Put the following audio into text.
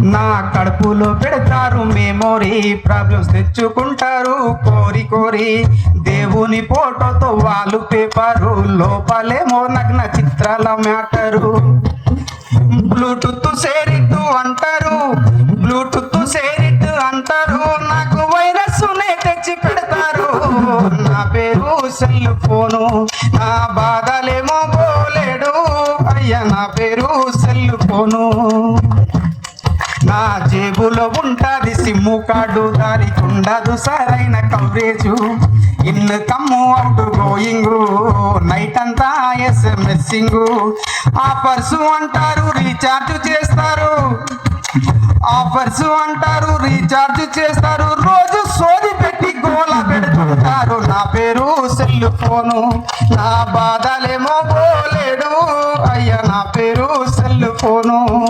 నా కడుపులో పెడతారు మెమోరీ ప్రాబ్లమ్స్ తెచ్చుకుంటారు కోరి కోరి. దేవుని ఫోటోతో వాళ్ళు పేపరు లోపలేమో నగ్న చిత్రాల మ్యాటరు. బ్లూటూత్ సేరిట్టు అంటారు బ్లూటూత్ సేరిట్టు అంటారు. నాకు వైరస్ తెచ్చి పెడతారు. నా పేరు సెల్ ఫోను నా బాధలేమో పోలేడు. అయ్యా నా పేరు సెల్ ఫోను నా జేబులో ఉంటది సిమ్ము కార్డు దానికి ఉండదు సరైన coverage. In come out going night అంతా ఎస్ఎంఎస్సింగ్. ఆఫర్స్ అంటారు రీఛార్జ్ చేస్తారు. ఆఫర్స్ అంటారు రీఛార్జ్ చేస్తారు. రోజు సోది పెట్టి గోల పెడుతుంటారు. నా పేరు సెల్ ఫోను. నా బాధలేమో పోలేడు. అయ్యా నా పేరు సెల్ ఫోను.